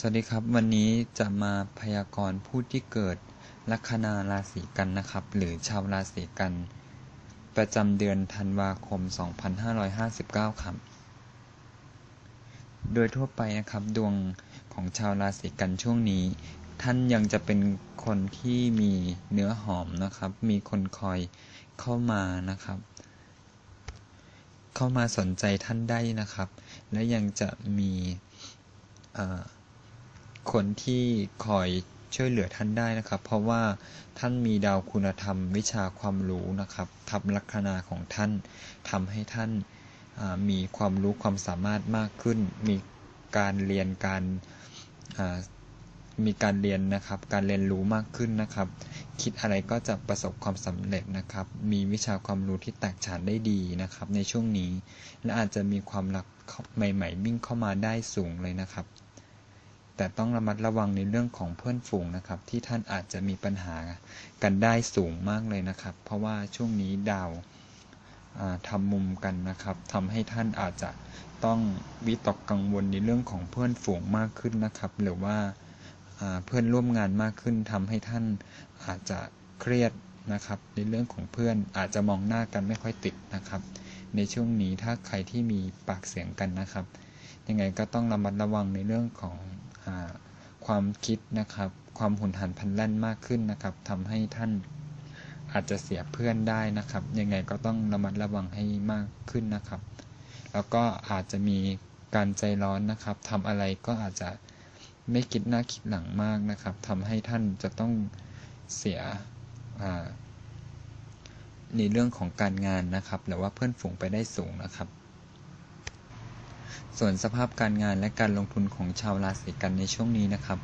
สวัสดีครับ วันนี้จะมาพยากรณ์ผู้ที่เกิดลัคนาราศีกันนะครับ หรือชาวราศีกัน ประจำเดือนธันวาคม 2559 ครับ โดยทั่วไปนะครับ ดวงของชาวราศีกันช่วงนี้ ท่านยังจะเป็นคนที่มีเนื้อหอมนะครับ มีคนคอยเข้ามานะครับ เข้ามาสนใจท่านได้นะครับ และยังจะมี คนที่คอยช่วยเหลือท่านได้นะครับ เพราะว่าท่านมีดาวคุณธรรม วิชาความรู้นะครับทับลัคนาของท่านทำให้ท่านมีความรู้ความสามารถมากขึ้น มีการเรียนการมีการเรียนนะครับ การเรียนรู้มากขึ้นนะครับ คิดอะไรก็จะประสบความสำเร็จนะครับ มีวิชาความรู้ที่แตกฉานได้ดีนะครับ ในช่วงนี้ และอาจจะมีความรักใหม่ ๆ วิ่งเข้ามาได้สูงเลยนะครับ แต่ต้องระมัดระวังในเรื่องของเพื่อนฝูงนะครับ ที่ท่านอาจจะมีปัญหากันได้สูงมากเลยนะครับ เพราะว่าช่วงนี้ดาวทำมุมกันนะครับทำให้ท่านอาจจะต้องวิตกกังวลในเรื่องของเพื่อนฝูงมากขึ้นนะครับ หรือว่าเพื่อนร่วมงานมากขึ้นทำให้ท่านอาจจะเครียดนะครับ ในเรื่องของเพื่อนอาจจะมองหน้ากันไม่ค่อยติดนะครับ ในช่วงนี้ถ้าใครที่มีปากเสียงกันนะครับ ยังไงก็ต้องระมัดระวังในเรื่องของ ความคิดนะครับ ความหุนหันพันแล่นมากขึ้นนะครับทำให้ท่านอาจจะเสียเพื่อนได้นะครับ ยังไงก็ต้องระมัดระวังให้มากขึ้นนะครับ แล้วก็อาจจะมีการใจร้อนนะครับทำอะไรก็อาจจะไม่คิดหน้าคิดหลังมากนะครับทำให้ท่านจะต้องเสียในเรื่องของการงานนะครับ หรือว่าเพื่อนฝูงไปได้สูงนะครับ ส่วนสภาพการงานและการลงทุนของชาวราศีกันในช่วงนี้นะครับ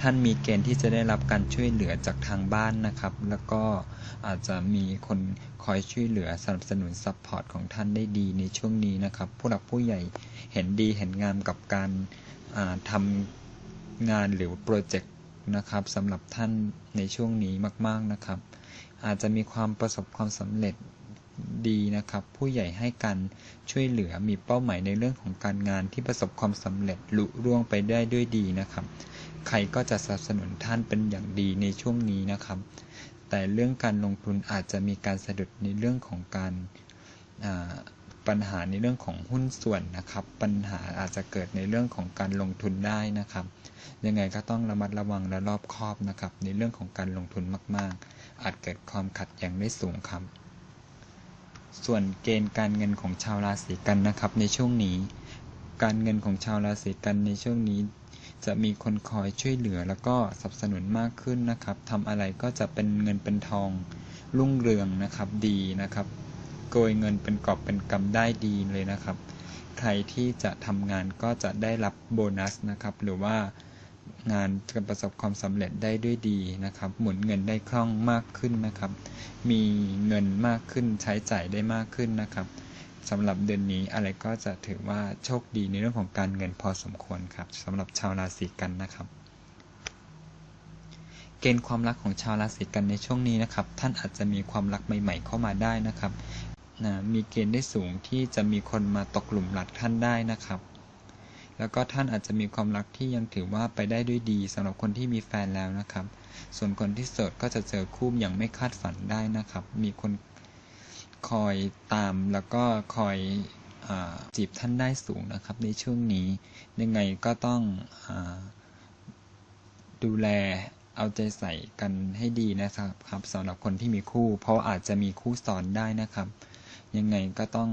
ท่านมีเกณฑ์ที่จะได้รับการช่วยเหลือจากทางบ้านนะครับ แล้วก็อาจจะมีคนคอยช่วยเหลือสนับสนุนซัพพอร์ตของท่านได้ดีในช่วงนี้นะครับ ผู้หลักผู้ใหญ่เห็นดีเห็นงามกับการทำงานหรือโปรเจกต์นะครับสำหรับท่านในช่วงนี้มาก ๆนะครับ อาจจะมีความประสบความสำเร็จ ดีนะครับ ผู้ใหญ่ให้การช่วยเหลือมีเป้าหมายในเรื่องของการงานที่ประสบความสำเร็จลุร่วงไปได้ด้วยดีนะครับ ใครก็จะสนับสนุนท่านเป็นอย่างดีในช่วงนี้นะครับ แต่เรื่องการลงทุนอาจจะมีการสะดุดในเรื่องของการปัญหาในเรื่องของหุ้นส่วนนะครับ ปัญหาอาจจะเกิดในเรื่องของการลงทุนได้นะครับ ยังไงก็ต้องระมัดระวังและรอบคอบนะครับ ในเรื่องของการลงทุนมาก ๆ อาจเกิดความขัดแย้งได้สูงครับ ส่วนเกณฑ์การเงินของชาวราศีกันนะครับในช่วงนี้ การเงินของชาวราศีกันในช่วงนี้ จะมีคนคอยช่วยเหลือแล้วก็สนับสนุนมากขึ้นนะครับทำอะไรก็จะเป็นเงินเป็นทองรุ่งเรืองนะครับดีนะครับโกยเงินเป็นกอบเป็นกำได้ดีเลยนะครับ ใครที่จะทำงานก็จะได้รับโบนัสนะครับ หรือว่า งานจะประสบความสำเร็จได้ด้วยดีนะครับ หมุนเงินได้คล่องมากขึ้นนะครับ มีเงินมากขึ้นใช้จ่ายได้มากขึ้นนะครับสำหรับเดือนนี้อะไรก็จะถือว่าโชคดีในเรื่องของการเงินพอสมควรครับสำหรับชาวราศีกันนะครับ เกณฑ์ความรักของชาวราศีกันในช่วงนี้นะครับ ท่านอาจจะมีความรักใหม่ ๆ เข้ามาได้นะครับนะมีเกณฑ์ได้สูงที่จะมีคนมาตกหลุมรักท่านได้นะครับ แล้วก็ท่านอาจจะมีความรักที่ยังถือว่าไปได้ด้วยดีสำหรับคนที่มีแฟนแล้วนะครับ ส่วนคนที่โสดก็จะเจอคู่อย่างไม่คาดฝันได้นะครับ มีคนคอยตามแล้วก็คอยอจีบท่านได้สูงนะครับ ในช่วงนี้ยังไงก็ต้องอดูแลเอาใจใส่กันให้ดีนะครับครับสำหรับคนที่มีคู่ เพราะอาจจะมีคู่สอนได้นะครับ ยังไงก็ต้อง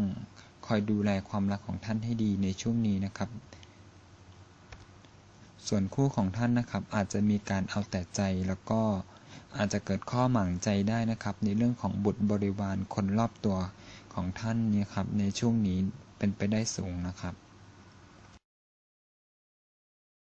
คอยดูแลความรักของท่านให้ดีในช่วงนี้นะครับ ส่วนคู่ของท่านนะครับ อาจจะมีการเอาแต่ใจแล้วก็อาจจะเกิดข้อหมางใจได้นะครับ ในเรื่องของบุตรบริวารคนรอบตัวของท่านนี่ครับในช่วงนี้เป็นไปได้สูงนะครับ